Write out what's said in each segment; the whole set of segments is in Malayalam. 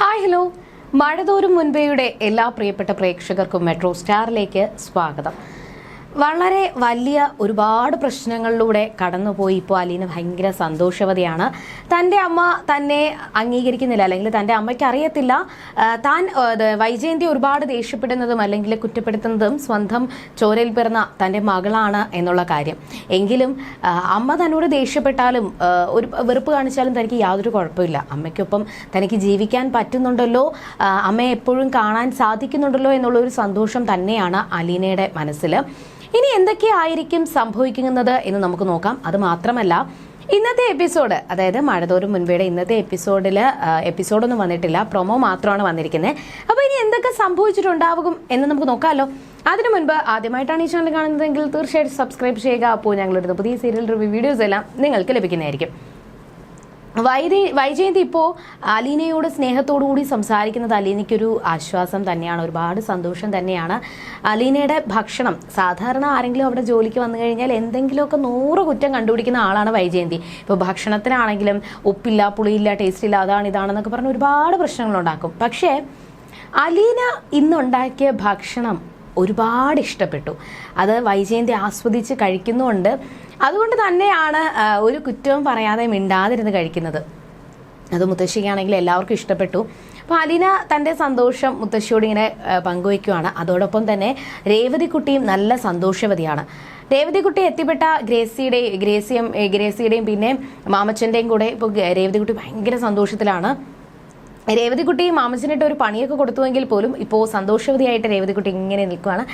ഹായ് ഹലോ മഴതോറും മുൻപേയുടെ എല്ലാ പ്രിയപ്പെട്ട പ്രേക്ഷകർക്കും മെട്രോ സ്റ്റാറിലേക്ക് സ്വാഗതം. വളരെ വലിയ ഒരുപാട് പ്രശ്നങ്ങളിലൂടെ കടന്നുപോയി ഇപ്പോൾ അലീന ഭയങ്കര സന്തോഷവതിയാണ്. തന്റെ അമ്മ തന്നെ അംഗീകരിക്കുന്നില്ല അല്ലെങ്കിൽ തന്റെ അമ്മയ്ക്ക് അറിയത്തില്ല. താൻ വൈജയന്തി ഒരുപാട് ദേഷ്യപ്പെടുന്നതും അല്ലെങ്കിൽ കുറ്റപ്പെടുത്തുന്നതും സ്വന്തം ചോരയിൽ പിറന്ന തന്റെ മകളാണ് എന്നുള്ള കാര്യം. എങ്കിലും അമ്മ തന്നോട് ദേഷ്യപ്പെട്ടാലും ഒരു വെറുപ്പ് കാണിച്ചാലും തനിക്ക് യാതൊരു കുഴപ്പമില്ല. അമ്മയ്ക്കൊപ്പം തനിക്ക് ജീവിക്കാൻ പറ്റുന്നുണ്ടല്ലോ അമ്മയെ എപ്പോഴും കാണാൻ സാധിക്കുന്നുണ്ടല്ലോ എന്നുള്ള ഒരു സന്തോഷം തന്നെയാണ് അലീനയുടെ മനസ്സിൽ ഇനി എന്തൊക്കെയായിരിക്കും സംഭവിക്കുന്നത് എന്ന് നമുക്ക് നോക്കാം. അത് മാത്രമല്ല ഇന്നത്തെ എപ്പിസോഡ് അതായത് മഴതോറും മുൻപേടെ ഇന്നത്തെ എപ്പിസോഡിൽ എപ്പിസോഡൊന്നും വന്നിട്ടില്ല പ്രൊമോ മാത്രമാണ് വന്നിരിക്കുന്നത് അപ്പോൾ ഇനി എന്തൊക്കെ സംഭവിച്ചിട്ടുണ്ടാവും എന്ന് നമുക്ക് നോക്കാമല്ലോ അതിനു മുൻപ് ആദ്യമായിട്ടാണ് ഈ ചാനൽ കാണുന്നതെങ്കിൽ തീർച്ചയായിട്ടും സബ്സ്ക്രൈബ് ചെയ്യുക. അപ്പോൾ ഞങ്ങളെടുത്ത പുതിയ സീരിയൽ റിവ്യൂ വീഡിയോസ് എല്ലാം നിങ്ങൾക്ക് ലഭിക്കുന്നതായിരിക്കും. വൈജയന്തി ഇപ്പോൾ അലീനയോട് സ്നേഹത്തോടു കൂടി സംസാരിക്കുന്നത് അലീനയ്ക്കൊരു ആശ്വാസം തന്നെയാണ് ഒരുപാട് സന്തോഷം തന്നെയാണ്. അലീനയുടെ ഭക്ഷണം സാധാരണ ആരെങ്കിലും അവിടെ ജോലിക്ക് വന്നു കഴിഞ്ഞാൽ എന്തെങ്കിലുമൊക്കെ നൂറ് കുറ്റം കണ്ടുപിടിക്കുന്ന ആളാണ് വൈജയന്തി. ഇപ്പോൾ ഭക്ഷണത്തിനാണെങ്കിലും ഉപ്പില്ല പുളിയില്ല ടേസ്റ്റ് ഇല്ല അതാണ് ഇതാണെന്നൊക്കെ പറഞ്ഞ് ഒരുപാട് പ്രശ്നങ്ങളുണ്ടാക്കും. പക്ഷേ അലീന ഇന്നുണ്ടാക്കിയ ഭക്ഷണം ഒരുപാട് ഇഷ്ടപ്പെട്ടു. അത് വൈജയന്തി ആസ്വദിച്ച് കഴിക്കുന്നുണ്ട് അതുകൊണ്ട് തന്നെയാണ് ഒരു കുറ്റവും പറയാതെ മിണ്ടാതിരുന്ന് കഴിക്കുന്നത്. അത് മുത്തശ്ശിക്കാണെങ്കിൽ എല്ലാവർക്കും ഇഷ്ടപ്പെട്ടു. അപ്പോൾ അലീന തന്റെ സന്തോഷം മുത്തശ്ശിയോട് ഇങ്ങനെ പങ്കുവയ്ക്കുവാണ്. അതോടൊപ്പം തന്നെ രേവതിക്കുട്ടിയും നല്ല സന്തോഷവതിയാണ്. രേവതിക്കുട്ടി എത്തിപ്പെട്ട ഗ്രേസിയുടെ ഗ്രേസിയും ഗ്രേസിയുടെയും പിന്നെ മാമച്ചന്റെയും കൂടെ ഇപ്പോൾ രേവതിക്കുട്ടി ഭയങ്കര സന്തോഷത്തിലാണ്. രേവതിക്കുട്ടി മാമച്ചനിട്ട് ഒരു പണിയൊക്കെ കൊടുത്തുവെങ്കിൽ പോലും ഇപ്പോൾ സന്തോഷവതിയായിട്ട് രേവതിക്കുട്ടി ഇങ്ങനെ നിൽക്കുകയാണ്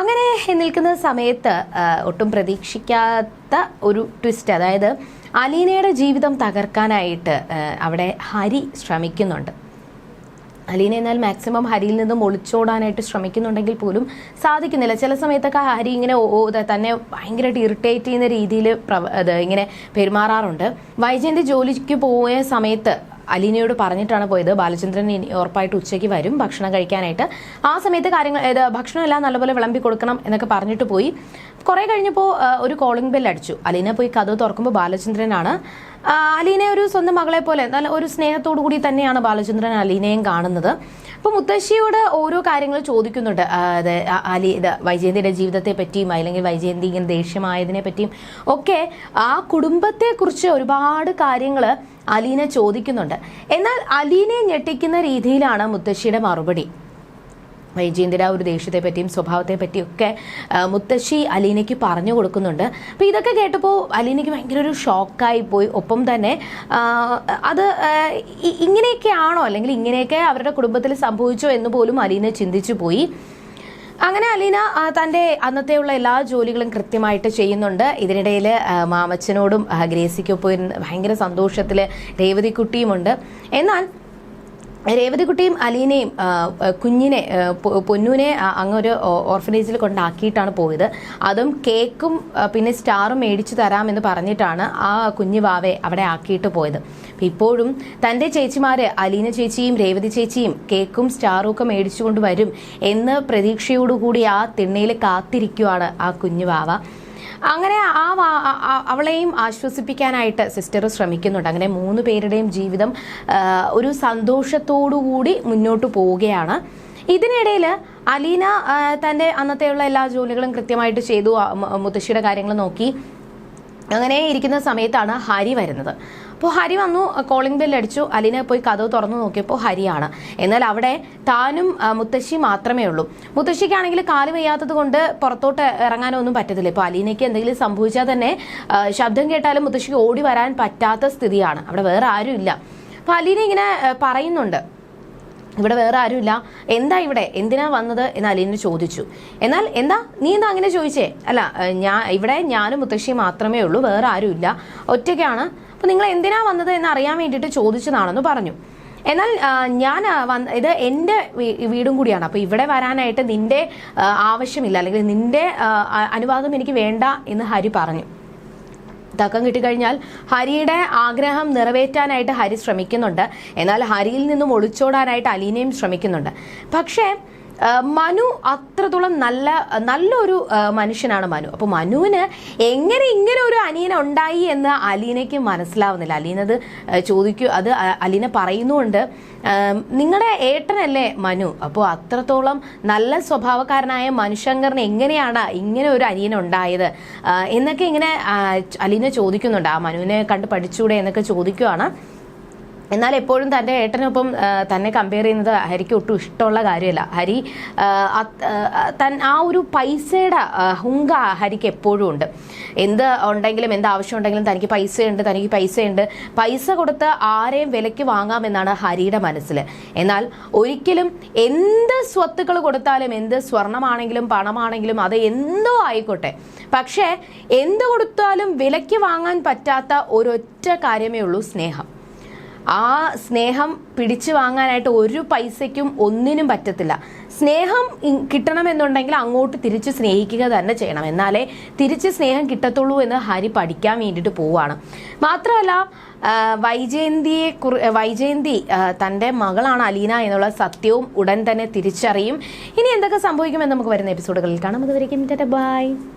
അങ്ങനെ നിൽക്കുന്ന സമയത്ത് ഒട്ടും പ്രതീക്ഷിക്കാത്ത ഒരു ട്വിസ്റ്റ് അതായത് അലീനയുടെ ജീവിതം തകർക്കാനായിട്ട് അവിടെ ഹരി ശ്രമിക്കുന്നുണ്ട്. അലീന എന്നാൽ മാക്സിമം ഹരിയിൽ നിന്നും ഒളിച്ചോടാനായിട്ട് ശ്രമിക്കുന്നുണ്ടെങ്കിൽ പോലും സാധിക്കുന്നില്ല. ചില സമയത്തൊക്കെ ഹരി ഇങ്ങനെ തന്നെ ഭയങ്കരമായിട്ട് ഇറിറ്റേറ്റ് ചെയ്യുന്ന രീതിയിൽ ഇങ്ങനെ പെരുമാറാറുണ്ട്. വൈജയന്തി ജോലിക്ക് പോയ സമയത്ത് അലീനയോട് പറഞ്ഞിട്ടാണ് പോയത്. ബാലചന്ദ്രൻ ഉറപ്പായിട്ട് ഉച്ചയ്ക്ക് വരും. ഭക്ഷണം കഴിക്കാനായിട്ട്. ആ സമയത്ത് കാര്യങ്ങൾ ഇത് ഭക്ഷണമെല്ലാം നല്ലപോലെ വിളമ്പി കൊടുക്കണം എന്നൊക്കെ പറഞ്ഞിട്ട് പോയി. കുറേ കഴിഞ്ഞപ്പോൾ ഒരു കോളിംഗ് ബെൽ അടിച്ചു. അലീന പോയി കഥ തുറക്കുമ്പോൾ ബാലചന്ദ്രനാണ്. അലീനെ ഒരു സ്വന്തം മകളെ പോലെ നല്ല ഒരു സ്നേഹത്തോടു കൂടി തന്നെയാണ് ബാലചന്ദ്രൻ അലീനയും കാണുന്നത്. അപ്പോൾ മുത്തശ്ശിയോട് ഓരോ കാര്യങ്ങൾ ചോദിക്കുന്നുണ്ട്. അലി ഇത് വൈജയന്തിയുടെ ജീവിതത്തെ പറ്റിയും അല്ലെങ്കിൽ വൈജയന്തി ഇങ്ങനെ ദേഷ്യമായതിനെ പറ്റിയും ഒക്കെ ആ കുടുംബത്തെ കുറിച്ച് ഒരുപാട് കാര്യങ്ങൾ അലീനെ ചോദിക്കുന്നുണ്ട്. എന്നാൽ അലീനെ ഞെട്ടിക്കുന്ന രീതിയിലാണ് മുത്തശ്ശിയുടെ മറുപടി. വൈജയന്തിയുടെ ഒരു ദേഷ്യത്തെ പറ്റിയും സ്വഭാവത്തെ പറ്റിയും ഒക്കെ മുത്തശ്ശി അലീനയ്ക്ക് പറഞ്ഞു കൊടുക്കുന്നുണ്ട്. അപ്പോൾ ഇതൊക്കെ കേട്ടപ്പോൾ അലീനയ്ക്ക് ഭയങ്കര ഒരു ഷോക്കായി പോയി. ഒപ്പം തന്നെ അത് ഇങ്ങനെയൊക്കെയാണോ അല്ലെങ്കിൽ ഇങ്ങനെയൊക്കെ അവരുടെ കുടുംബത്തിൽ സംഭവിച്ചോ എന്ന് പോലും അലീന ചിന്തിച്ചു പോയി. അങ്ങനെ അലീന തന്റെ അന്നത്തെയുള്ള എല്ലാ ജോലികളും കൃത്യമായിട്ട് ചെയ്യുന്നുണ്ട്. ഇതിനിടയിൽ മാമച്ചനോടും ഗ്രേസിക്കൊപ്പം ഭയങ്കര സന്തോഷത്തിൽ രേവതിക്കുട്ടിയുമുണ്ട്. എന്നാൽ രേവതിക്കുട്ടിയും അലീനയും കുഞ്ഞിനെ പൊന്നുവിനെ അങ്ങൊരു ഓർഫനേജിൽ കൊണ്ടാക്കിയിട്ടാണ് പോയത്. അതും കേക്കും പിന്നെ സ്റ്റാറും മേടിച്ചു തരാമെന്ന് പറഞ്ഞിട്ടാണ് ആ കുഞ്ഞു വാവെ അവിടെ ആക്കിയിട്ട് പോയത്. ഇപ്പോഴും തന്റെ ചേച്ചിമാര് അലീന ചേച്ചിയും രേവതി ചേച്ചിയും കേക്കും സ്റ്റാറും ഒക്കെ മേടിച്ചുകൊണ്ട് വരും എന്ന് പ്രതീക്ഷയോടുകൂടി ആ തിണ്ണയിൽ കാത്തിരിക്കുവാണ് ആ കുഞ്ഞു വാവ. അങ്ങനെ ആ അവളെയും ആശ്വസിപ്പിക്കാനായിട്ട് സിസ്റ്റർ ശ്രമിക്കുന്നുണ്ട്. അങ്ങനെ മൂന്ന് പേരുടെയും ജീവിതം ഒരു ഒരു സന്തോഷത്തോടുകൂടി മുന്നോട്ട് പോവുകയാണ്. ഇതിനിടയിൽ അലീന തന്റെ അന്നത്തെയുള്ള എല്ലാ ജോലികളും കൃത്യമായിട്ട് ചെയ്തു. മുത്തശ്ശിയുടെ കാര്യങ്ങൾ നോക്കി. അങ്ങനെ ഇരിക്കുന്ന സമയത്താണ് ഹരി വരുന്നത്. അപ്പോൾ ഹരി വന്നു കോളിംഗ് ബെല്ല് അടിച്ചു. അലീന പോയി കഥവ് തുറന്നു നോക്കിയപ്പോൾ ഹരിയാണ്. എന്നാൽ അവിടെ താനും മുത്തശ്ശി മാത്രമേ ഉള്ളൂ. മുത്തശ്ശിക്കാണെങ്കിൽ കാൽ വയ്യാത്തത് കൊണ്ട് പുറത്തോട്ട് ഇറങ്ങാനോ ഒന്നും പറ്റത്തില്ല. ഇപ്പോൾ അലീനയ്ക്ക് എന്തെങ്കിലും സംഭവിച്ചാൽ തന്നെ ശബ്ദം കേട്ടാലും മുത്തശ്ശിക്ക് ഓടി വരാൻ പറ്റാത്ത സ്ഥിതിയാണ്. അവിടെ വേറെ ആരും ഇല്ല. അപ്പോൾ അലീന ഇങ്ങനെ പറയുന്നുണ്ട്. ഇവിടെ വേറെ ആരുമില്ല എന്താ ഇവിടെ? എന്തിനാ വന്നത്? എന്ന് അലീന ചോദിച്ചു. എന്നാൽ എന്താ? നീ എന്താ അങ്ങനെ ചോദിച്ചേ? അല്ല ഞാൻ ഇവിടെ ഞാനും മുത്തശ്ശിയും മാത്രമേ ഉള്ളൂ. വേറെ ആരുമില്ല ഒറ്റയ്ക്കാണ്. അപ്പോൾ നിങ്ങൾ എന്തിനാ വന്നത് എന്ന് അറിയാൻ വേണ്ടിയിട്ട് ചോദിച്ചതാണെന്ന് പറഞ്ഞു. എന്നാൽ ഞാൻ ഇത് എന്റെ വീടും കൂടിയാണ്. അപ്പോൾ ഇവിടെ വരാനായിട്ട് നിന്റെ ആവശ്യമില്ല. അല്ലെങ്കിൽ നിന്റെ അനുവാദം എനിക്ക് വേണ്ട എന്ന് ഹരി പറഞ്ഞു. തക്കം കിട്ടിക്കഴിഞ്ഞാൽ ഹരിയുടെ ആഗ്രഹം നിറവേറ്റാനായിട്ട് ഹരി ശ്രമിക്കുന്നുണ്ട്. എന്നാൽ ഹരിയിൽ നിന്നും ഒളിച്ചോടാനായിട്ട് അലീനയും ശ്രമിക്കുന്നുണ്ട്. പക്ഷേ മനു അത്രത്തോളം നല്ല നല്ലൊരു മനുഷ്യനാണ് മനു. അപ്പോൾ മനുവിന് എങ്ങനെ ഇങ്ങനെ ഒരു അനിയൻ ഉണ്ടായി എന്ന് അലീനയ്ക്ക് മനസ്സിലാവുന്നില്ല. അലീനത് ചോദിക്കൂ അത് അലീന പറയുന്നുണ്ട് നിങ്ങളുടെ ഏട്ടനല്ലേ മനു? അപ്പോൾ അത്രത്തോളം നല്ല സ്വഭാവക്കാരനായ മനുശങ്കറിന് എങ്ങനെയാണ് ഇങ്ങനെ ഒരു അനിയൻ ഉണ്ടായത്? എന്നൊക്കെ ഇങ്ങനെ അലീന ചോദിക്കുന്നുണ്ട്. ആ മനുവിനെ കണ്ട് പഠിച്ചൂടെ എന്നൊക്കെ ചോദിക്കുവാണ്. എന്നാൽ എപ്പോഴും തന്റെ ഏട്ടനൊപ്പം തന്നെ കമ്പയർ ചെയ്യുന്നത് ഹരിക്ക് ഒട്ടും ഇഷ്ടമുള്ള കാര്യമല്ല. ഹരി തൻ ആ ഒരു പൈസയുടെ ഹുങ്ക ഹരിക്ക് എപ്പോഴും ഉണ്ട്. എന്ത് ഉണ്ടെങ്കിലും എന്ത് ആവശ്യം ഉണ്ടെങ്കിലും തനിക്ക് പൈസയുണ്ട് തനിക്ക് പൈസയുണ്ട്. പൈസ കൊടുത്ത് ആരെയും വിലയ്ക്ക് വാങ്ങാമെന്നാണ് ഹരിയുടെ മനസ്സിൽ. എന്നാൽ ഒരിക്കലും എന്ത് സ്വത്തുക്കൾ കൊടുത്താലും എന്ത് സ്വർണമാണെങ്കിലും പണമാണെങ്കിലും അത് എന്തോ ആയിക്കോട്ടെ. പക്ഷേ എന്ത് കൊടുത്താലും വിലയ്ക്ക് വാങ്ങാൻ പറ്റാത്ത ഒരൊറ്റ കാര്യമേ ഉള്ളൂ സ്നേഹം. ആ സ്നേഹം പിടിച്ചു വാങ്ങാനായിട്ട് ഒരു പൈസയ്ക്കും ഒന്നിനും പറ്റത്തില്ല. സ്നേഹം കിട്ടണമെന്നുണ്ടെങ്കിൽ അങ്ങോട്ട് തിരിച്ച് സ്നേഹിക്കുക തന്നെ ചെയ്യണം. എന്നാലേ തിരിച്ച് സ്നേഹം കിട്ടത്തുള്ളൂ എന്ന് ഹരി പഠിക്കാൻ വേണ്ടിയിട്ട് പോവാണ്. മാത്രമല്ല വൈജയന്തിയെ കുറി വൈജയന്തി തന്റെ മകളാണ് അലീന എന്നുള്ള സത്യവും ഉടൻ തന്നെ തിരിച്ചറിയും. ഇനി എന്തൊക്കെ സംഭവിക്കുമെന്ന് നമുക്ക് വരുന്ന എപ്പിസോഡുകളിൽ കാണാം. അതുവരേക്കും ബൈ.